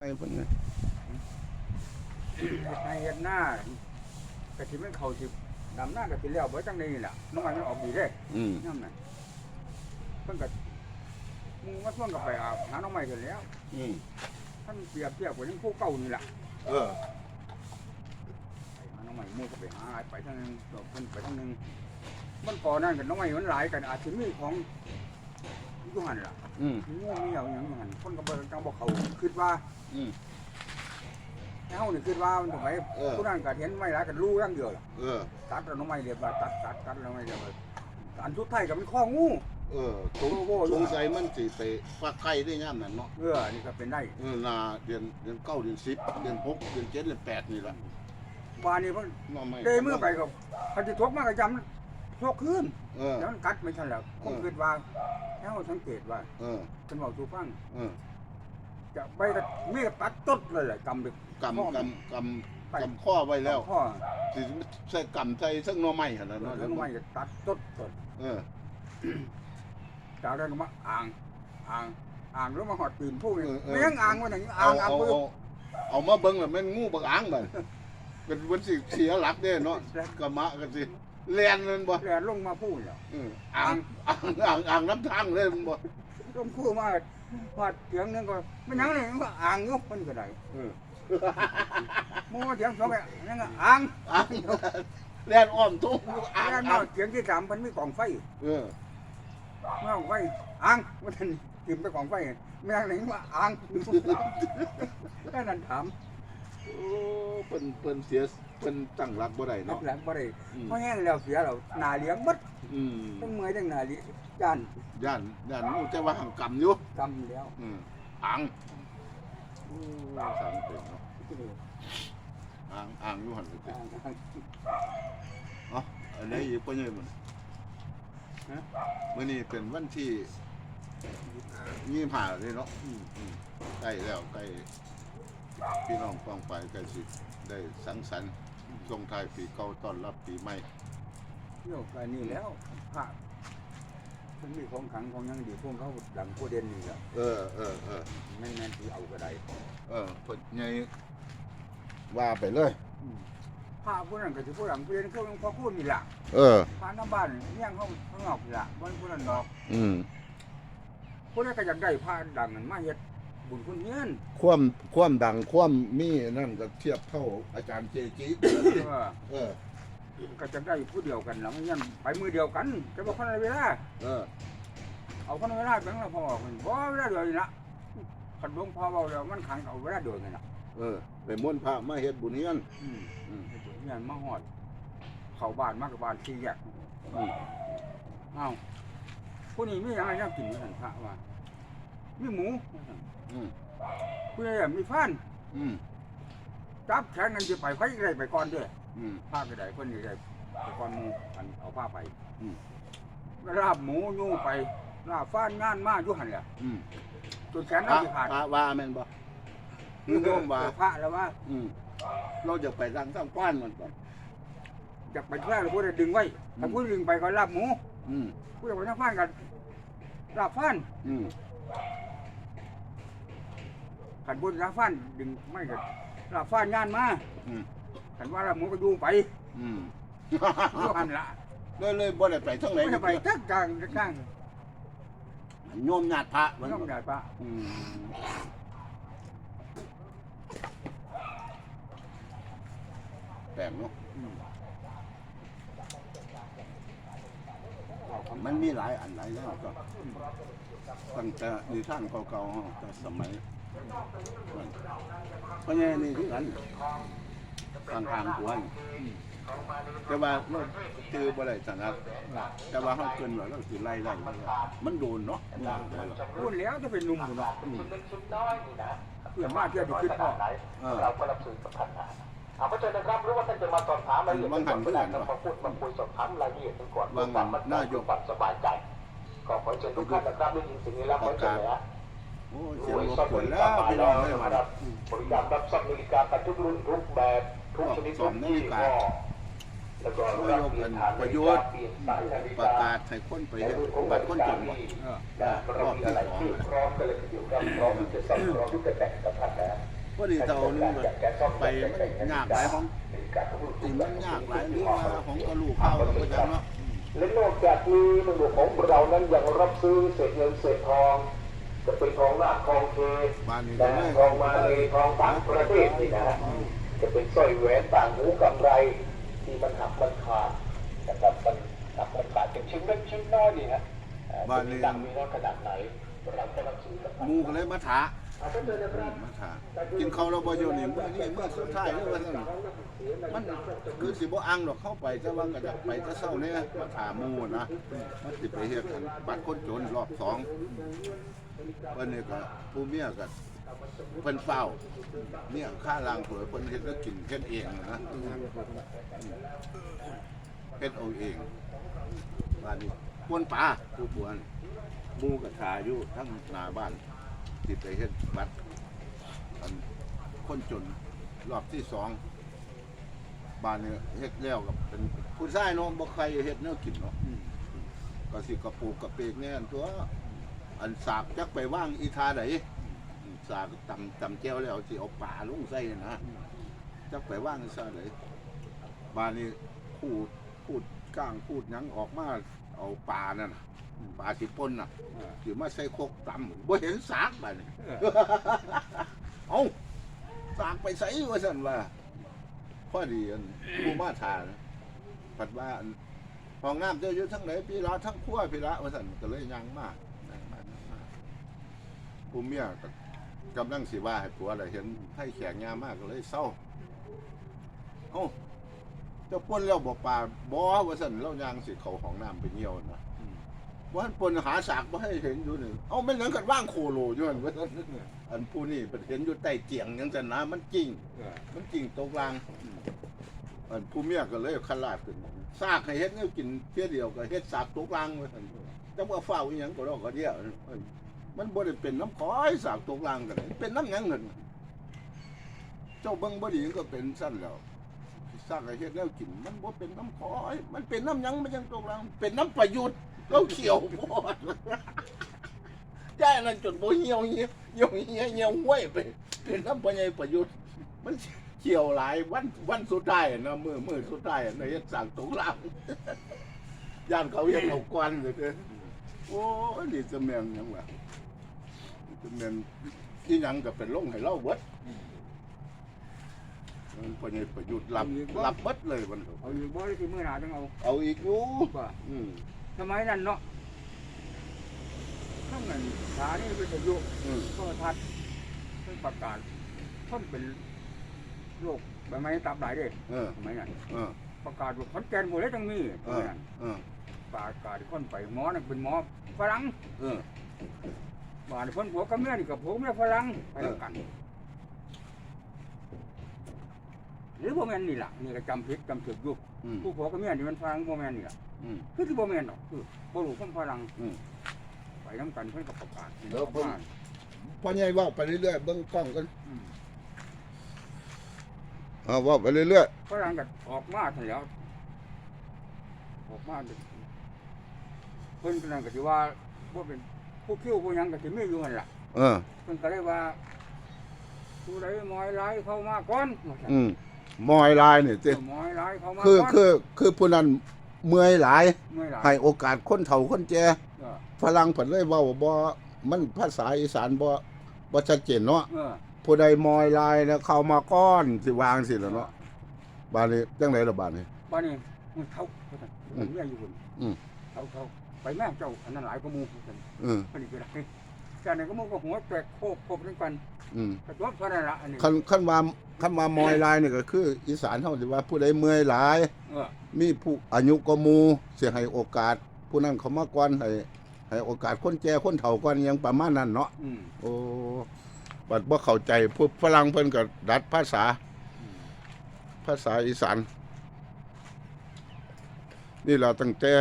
ไปเพิ่นน่ะให้เฮ็ดหน้ากะสิมันเข้าสิดำหน้ากะสิแล้วบ่จังได๋นี่ล่ะน้ำมันมันออกดีเด้อืมยามนั้นเพิ่นก็หมึงมาส่วนก็ไปอาบหาน้องใหม่เพิ่นแล้วอืมท่านเปรียบเทียบกับยังผู้เก่านี่ล่ะเออไปหาน้องใหม่หมู่ก็ไปหาไปทางนึงเพิ่นไปทางนึงมันก่อนนั้นกับน้องใหม่มันหลายกันอาจสิมีของ อยู่หั่นล่ะอืมมีงูมีหยังอยู่หั่นคนก็บ่จังบ่เข้าคิดว่าอืมเฮานี่คิดว่ามันทำไมเออ ผู้นั้นก็เห็นไม่หลายกันรู้อย่างเดียวล่ะเออ ตัดแล้วน้องใหม่เรียบร้อยตัดตัดตัดแล้วไม่เรียบร้อยอันสุดท้ายก็เป็นข้องู เออสงโอ้โห สงสัยมันสิไปฟักไข่ได้ย่ามนั้นเนาะเออนี่ก็เป็นได้ เออนาเดือนเดือนเก้าเดือนสิบเดือนหกเดือนเจ็ดเดือนแปดนี่แหละวานนี้เพิ่นน้องไม่เดยมือไปก็พันธิทกมากก็จำ ทกขึ้นเออ แล้วมันกัดไม่ใช่แล้วผมเออ คิดว่าแล้วสังเกตว่าเออเป็นบอกสูฟังเออจะไปก็มีก็ตัดต้นเลยแหละกำดึกกำกำกำกำข้อไว้แล้วพ่อสิใส่กำใส่สักหน่อไม้หั่นล่ะแล้เนาะวน้องใหม่ก็ตัดต้นต้นเออจากนั้นก็มาอ่างอ่างอ่างแล้วมาหอดตีนผู้นี่เออเออไม่ยังอ่างว่าอย่างนี้อ่าเอางอ่างเอาผู้เอาเอามาเบิ่งแล้วแม่นงูบักอ่างบัดเป็นวันสิเสียหลักเด้เนาะกะมะกันสิ แล่นมันบ่แลนลงมาผู้แล้วเอออ่างอ่างอ่างอ่างน้ำทางเลยมันบ่ลงคู่มาหอดเสียงนึงก็ไม่ยังเลยมันก็อ่างอยุบมันก็ได้เออโม่เสียงสองแบบนั่นก็อ่างอ่างแล่นอ้อมทุ่งอ่างแล้วนอ่าองกเสียงที่สามมันมีกองไฟเออเมื่อกองไฟอ่างว่าท่านกินไปกองไฟไม่ยังไหนว่าอ่างแค่นั้นถามโอ้เพิ่นเพิ่นเสีย เพิ่นตั้งหลักบ่ได้นัเนาะบหลังบ่ได้อืม เพราะแห้งแล้วเสียเราหนาเลี้ยงบัดอืมทั้งเมื่อยทั้งหนาเลี้ยงจานย่านย่านงูแต่ว่าหังกำอยู่กำแล้วอืมอ่างโอ้สามเป็นเนาะอ่างอ่างอยู่หั่นเลยอ่างอ่างเอ๋ออันนี้อีกบ่ใหญ่มันฮะมื้อนี้เป็นวันที่ยี่ผ่าเลยเนาะอืมอืมใกล้แล้วใกล้พี่น้องกองไปใกล้สิได้สังสรรค์ ส่งท้ายปีเก่าต้อนรับปีใหม่เที่ยวกันนี่แล้วพระมันมีของขังของหยังดีพวกเขาดังผู้เด่นนี่แหละเออเออเออแม่นแม่นที่เอาก็ได้เออเพิ่นใหญ่ว่าไปเลยพระผู้นั้นก็สิผู้หลังผู้เด่นเขาหลวงพ่อคุณนี่ล่ะเออพระน้ำบ้านเนี่ยเขาข้างนอกนี่ล่ะมันผู้นั้นดอกอืมผู้นั้นก็อยากได้พระดังนั้นมาเฮ็ด บุญคุณเงี้ยนความความดังความมีนั่นก็เทียบเท่าอาจารย์เจจี เออเออ ก็จะได้ผู้เดียวกันแล้วมันยันไปมือเดียวกันแต่ว่าคนละเวลา เออ เอาคนละเวลาเป็นละพอมันบ่เวลาเดียวนี่ละขันหลวงพ่อเบาแล้วมันขังเอาเวลาเดียวนี่ละเออไปม่วนพระมาเฮ็ดบุญเฮียนอืมอืมไอ้ตัวเนี่ยมาหอด เข้าบ้านมากกับบ้านสี่แยกอืมอ้าวผู้นี้มีอะไรน่ากินเหมือนกันพระว่ามีหมู อืมผู้ใหญ่มีฟ้านอืมจับแขนกันจะไปไฟไรไปก่อนเด้ออืมผ้าก็ได้คนนี้ได้ไปก่อนหมูกันเอาผ้าไปอืมลาบหมูยู่ไปลาบฟ้านงานมาอยู่หันแหละอืมจนแขนพเราระจะขาดพระว่าแม่นบ่โยมว่าพระแล้วว่าอืมเราจะไปทางทางกว้านมันก่อนอยากไปแค่เราพูดดึงไว้ถ้าพูดดึงไปก็ลาบหมูอืมพูดไปทางฟ้านกันลาบฟ้านอืม ขันพูดลาบฟ้านดึงไม่กันลาบฟ้านงานมาอืมขันว่าลาบหมูก็อยู่ไปอืมอยู่หันละเลยเลยบ่ได้ไปทางไหนไม่ได้ไปทักกลางกลางโยมญาติพระไม่ต้องใหญ่ปะอืมแปลกเนาะอืมมันมีหลายอันหลายแล้วก็ตั้งแต่นิทานเก่าๆเฮาแต่สมัยนั้น เพราะงั้นนี่คือกันทางทางกวนแต่ว่าเราตือบ่ได้ถนัดแต่ว่าเฮาเกินว่าเราสิไล่ได้มันโดนเนาะมันโดนได้หรอกพูดแล้วจะเป็นหนุ่มอยู่เนาะอืมเพื่อนมาเที่ยวจะขึ้นพ่อเออเราก็รับสื่อสัมพันธ์นะอ่าเพราะฉะนั้นครับรู้ว่าท่านจะมาสอบถามรายละเอียดบางหันก็ได้เพื่อนมาพูดมาคุยสอบถามรายละเอียดกันก่อนบางหันเพื่อความมั่นใจน่ายกความสบายใจก็ขอเชิญทุกท่านนะครับได้ยินสิ่งนี้แล้วขอเชิญเลยนะ โอ้เสียงวยรบซ่อมกวนนาฬิแล้วมาพี่น้แล้องวเลยนะมาครับบริการรับซ่อมนาฬิกากันทุกรุ่นทุกแบบทุกชนิดทุกยี่ห้อแล้วก็นายกเป็นประโยุทธ์ประกาศให้คนไปเฮ็ดบัตรคนจนบ่เออนะเรอะไรที่พร้อมกันเลยทีเดียวครับที่จะซ่อมพร้อมที่แต่งกับท่านนะพอดีเท่านึงก็ไปมันยากหลายของสิ่งมันยากหลายเรื่องว่าของกระลูกข้าวกับประจังเนาะและนอกจากนี้ในหลวงของเรานั้นยังรับซื้อเศษเงินเศษทอง จะเป็นทองหน้าทองเทบ้านนี้นะเลยทองมาเลยทองต่างประเทศนี่นะฮะจะเป็นสร้อยแหวนต่างหูกำไรที่มันหักมันขาดนะครับมันหักมันขาดเป็นชิ้นเล็กชิ้นน้อยนี่ฮะเอ่อจะมีดังมีน้อยขนาดไหนเราจะรับซื้อกับหมูก็เลยมาถา อาจจะเจอนะครับมาถากินข้าเราบ่อยู่นี่มื้อนี้มื้อสุดท้ายเลยว่าซั่นมันคือสิบ่อังดอกเข้าไปแต่ว่าก็จะไปแต่เช้าเนี่ยมาถาหมู่นะมันสิไปเฮ็ดอันบัตรคนจนรอบสองเพิ่นนี่ก็ผู้เมียก็เพิ่นเฝ้าเมียค่าล้างถ้วยเพิ่นเฮ็ดแล้วกินเฮ็ดเองนะเฮ็ดเอาเองบ้านนี้ปวนปลาผู้ปวนหมู่ก็ทาอยู่ทั้งหน้าบ้าน ติดไปเฮ็ดบัตรอันคนจนรอบที่สองบ้านเนี่ยเฮ็ดแล้วกับเป็นผู้ชายเนาะบ่ใครเฮ็ดแนวกินเนาะอืมก็สิกระปูกกระเปกแน่นตัวอันสากจักไปว่างอีทาไดอืมสากตำตำแก้วแล้วสิเอาป่าลงใส่นะจักไปว่างอีทาไดบ้านนี้พูดพูดก้างพูดหยังออกมาเอาป่านั่น น่ะป่าสิป่นน่ะเออสิมาใส่โคกตำบ่เห็นสากบ้านนี้ เออเอาสากไปใส่ว่าสันว่าพอดีอันผู้มาทานผัดว่าอันห้องน้ำเจ้าอยู่ทั้งไหนพี่ละทั้งขั้วพี่ละว่าสันก็เลยยังมากยังมากยังมากผู้เมียก็กำลังสิว่าให้ผัวอะไรเห็นให้แขกงามมากก็เลยเศร้าเอ้าเจ้าป้นแล้วบอกป่าบ่ว่าสันเล่ายางสิเขาห้องน้ำไปเยี่ยวนะอืม ว่าปนหาสากมาให้เห็นอยู่หนึ่งเอาไม่นั้นกันว่างโคโลอยู่นั่นว่าซั่นอันผู้นี่เป็นเห็นอยู่ใต้เตียงยังจะนะมันจริง มันจริงตกลางอืมอันผู้เมียก็เลยขลาดขึ้นซากให้เฮ็ดเนี่ยกินเที่ยเดียวก็เฮ็ดสากตกลางว่าซั่นแต่ว่าเฝ้าอีหยังก็รอกก็เดียวมันบ่ได้เป็นน้ำคอยสากตกลางกันเลยเป็นน้ำหยังเงินเจ้าเบิ่งบ่ดีมันก็เป็นสั้นแล้วซากให้เฮ็ดแล้วกิน มันบ่เป็นน้ำคอย มันเป็นน้ำหยังมันยังตกลางเป็นน้ำประยุทธ์ เราเขียวโพดใช่นั่นจนโบเหี่ยวเหี่ยวเหี่ยวเหี่ยวเหี่ยวห้วยไปเป็นน้ำปัญญาประยุทธ์มันเขียวหลายวันวันสุดท้ายนะมือมือสุดท้ายในเฮ็ดสั่งตกลางย่านเขาเฮ็ดเอากวนเลยเด้อโอ้ยนี่จะแม่นยังวะจะแม่นที่ยังก็เป็นลงให้เราเบิดมันปัญญาประยุทธ์รับรับเบิดเลยมันเอาอยู่บ่ได้ที่มื้อหน้าต้องเอาเอาอีกอยู่อืม สมัยนั้นเนาะทั้งนั้นสถานีวิทยุอืม โทรทัศน์เพิ่งประกาศคนเป็นโรคใบไม้ตับหลายเด้เออ สมัยนั้นเออ ประกาศว่าขอนแก่นบ่ได้จังมีเอสมัอยนั้นเออ ประกาศคนไปหมอนั่นเป็นหมอฝรั่งเออ บ้านคนผัวกับเมียนี่กับผัวเมียฝรั่งไปด้วยกัน หรือบ่แม่นนี่ล่ะนี่ก็จำผิดจำถูกอยู่อืมผู้ผัวกับเมียนี่มันฝรั่งบ่แม่นนี่ล่ะอืม คือสิบ่แม่นดอกคือบ่รู้คนฝรั่งอืมไปนํกันเพิ่นก็ประกาศแล้วเพิ่นพอใหญ่เว่าไปเรื่อยๆเบิ่งกล้องกันอืมอ่าเว่าไปเรื่อยฝรั่งก็ออกมาซั่นแหล้วออกมาเด้อเพิ่นก็นั่นก็สิว่าบ่เป็นผู้คิ้วผู้หยังก็สิมีอยู่หั่นล่ะๆเออ เพิ่นก็เลยว่าผู้ใดหมอยหลายเข้ามาก่อนว่าซั่นอืมมอยลายนี่ติหมอยหลายเข้ามาคือก่อนคือคือผู้นั้น เมื่อยหลายเมื่อยหลายให้โอกาสคนเฒ่าคนแก่เออฝรั่งเพิ่นเลยเว้าบ่มันภาษาอีสานบ่บ่ชัดเจนเนาะเออผู้ใดมอยลายแล้วเข้ามาก้อนสิวางสิล่ะเนาะบาดนี้จังไดล่ะบาดนี้ บ้านนี้มันเท่าว่าซั่นอืมเมียอยู่พุ่นอืม เท่าเท่าไปแม่เจ้าอันนั้นหลายกว่าหมู่ว่าซั่นเอออันนี้ก็ได้ จากนั้นก็หมู่ก็หัวแตกโคกโคกทั้งกันอืมกระจบเท่านั้นละอันนี้คันคันว่าคันว่ามอยลายนี่ก็คือ อีสานเฮาสิว่าผู้ใดเมื่อยหลาย เออมีผู้อายุก็หมู่สิให้โอกาส ผู้นั้นเขามาก่อนให้ให้โอกาสคนแก่คนเฒ่าก่อนอหยังประมาณนั้นเนาะ อืม โอ้ บัดบ่เข้าใจพวกฝรั่งเพิ่นก็ดัดภาษา อืม ภาษาอีสาน นี่เราตั้งแต่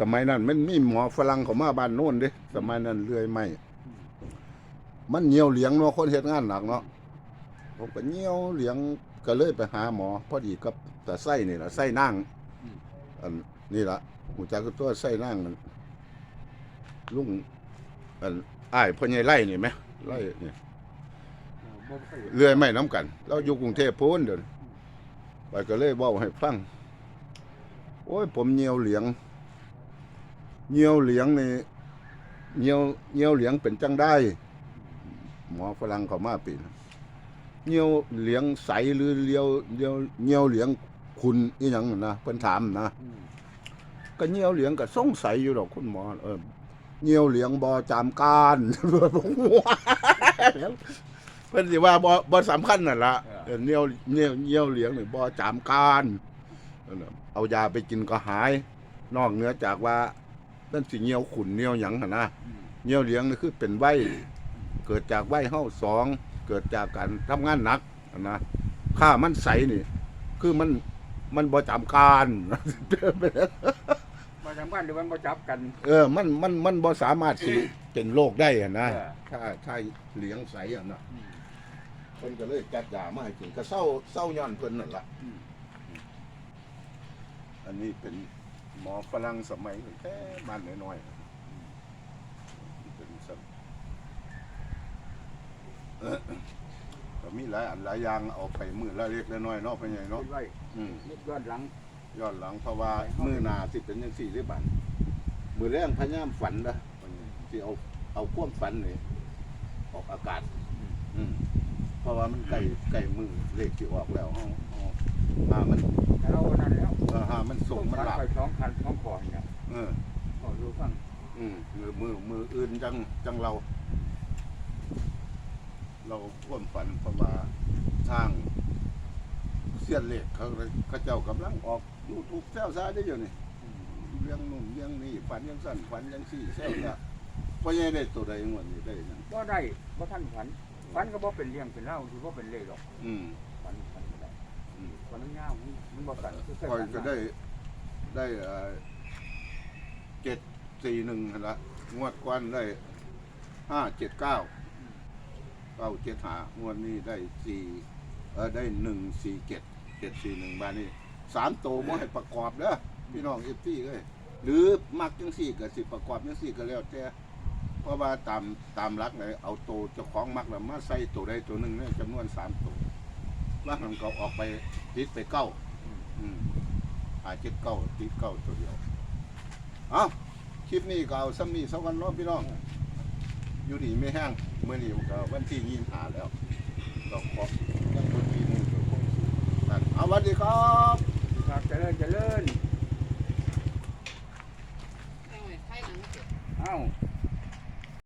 สมัยนั้น มันมีหมอฝรั่งเขามาบ้านโน้นเด้สมัยนั้นเลื่อยไม้มันเหนียวเหลียงเนาะคนเฮ็ดงานหนักเนาะผมก็เหนียวเหลียงก็เลยไปหาหมอ พอดีกับแต่ไส้นี่ล่ะไส้นั่งอืมอันนี่ล่ะหูจักกับตัวไส้นั่งนั่นลุงอันอ้ายพ่อใหญ่ไล่นี่ไหมไล่นี่เออบ่เคยเลื่อยไม่น้ำกัน เราอยู่กรุงเทพพูนเดินไปก็เลยบอกให้ฟังโอ้ยผมเหี่ยวเหลียง เหี่ยวเหลียงนี่เหี่ยวเหี่ยวเหลียงเป็นจังได้ หมอฝรั่งเขามาปีนเหี่ยวเหลียงใสหรือเลียวเลียวเหี่ยวเหลียงคุณอีหยังนั่นนะเพิ่นถามนะอืมก็เหี่ยวเหลียงก็สงสัยอยู่ดอกคุณหมอเออเหี่ยวเหลียงบ่จามการผมว่าเพิ่นสิว่าบ่บ่สำคัญนั่นล่ะเออเหี่ยวเหี่ยวเหี่ยวเหลียงนี่บ่จามการนั่นน่ะเอายาไปกินก็หาย นอกเหนือจากว่า นั่นสิเหี่ยวขุนเหี่ยวหยังหั่นนะอืมเหี่ยวเหลียงนี่คือเป็นไว้เกิดจากไว้เฮาสองเกิดจากการทำงานหนักนะค่ามันใสนี่ คือมันมันบ่จำการ มาทำกันหรือมันมาจับกัน เออ มัน มัน มันบ่สามารถสิเป็นโรคได้อะนะ เออ ถ้าถ้าเลี้ยงใสอะนะอืมเพิ่นก็เลยจัดยามาให้กินก็เศร้าเศร้าย้อนเพิ่นนั่นล่ะ อืมอันนี้เป็น หมอฝรั่งสมัยแค่บ้านน้อยๆเป็นสัตว์เออก็มีหลายอันหลายอย่างเอาไปมือละเล็กละน้อยเนาะเพิ่นใหญ่เนาะคิดไว้อืมนิดย้อนหลังย้อนหลังเพราะว่ามือหนาสิเป็นยังสี่หรือบันมือแรงพยายามฝันนะที่เอาเอาพ่วามฝันนี่ออกอากาศ อืมเพราะว่ามันใกล้ใกล้มือเลขที่ออกแล้วเฮาเฮา หามันแต่เรานั่นแล้วเออหามันส่งมันหลับไปสองคันสองขอนเนี่ยเออขอดูฟังอืมมือมือมืออื่นจังจังเรา เราพ่วามฝันเพราะว่าทางเสียนเลขเขาเขาเจ้ากำลังออกยูทูบแซวซ่าได้อยู่นี่อืมเรื่องนู่นเรื่องนี้ฝันยังสั้นฝันยังสี่แซวละเพราะยังได้ตัวใดงวดนี้ได้นะบ่ได้บ่ท่านฝันฝันก็บ่เป็นเลี้ยงเป็นเล่าคือบ่เป็นเลขหรอก อืมฝันฝันก็ได้ อืมฝันมันยามันมันบ่กันคือเคยคอยฝันก็ได้ได้เจ็ดสี่หนึ่งละงวดกวนได้ห้าเจ็ดเก้าเก้าเจ็ดหางวดนี้ได้สี่เออได้หนึ่งสี่เจ็ดเจ็ดสี่หนึ่งบาทนี่สามโตมาให้ประกอบเด้อพี่น้องเอฟซีเลยหรือมักจังสี่กับสิประกอบจังสี่ก็แล้วแต่เพราะว่าตามตามรักเลยเอาโตเจ้าของมักแล้วมาใส่ตัวใดตัวหนึ่งเนี่ยจำนวนสามโต วว่าหันก็ออกไปติดไปเก้าอืมอาเจ็ดเก้าติดเก้าตัวเดียวเอาคลิปนี้ก็เอาซ้ำนี้สักวันเน้องพี่น้องอยู่ดีไม่แห้งเมื่อนี้ก็วันที่ยี่สิบห้าแล้วดอกขอบยังบนปีหนึงก็คงสินั่นเอาสวัสดีครับครับเจริญเจริญเอาไว้ไทยหลังเสร็จเอ้า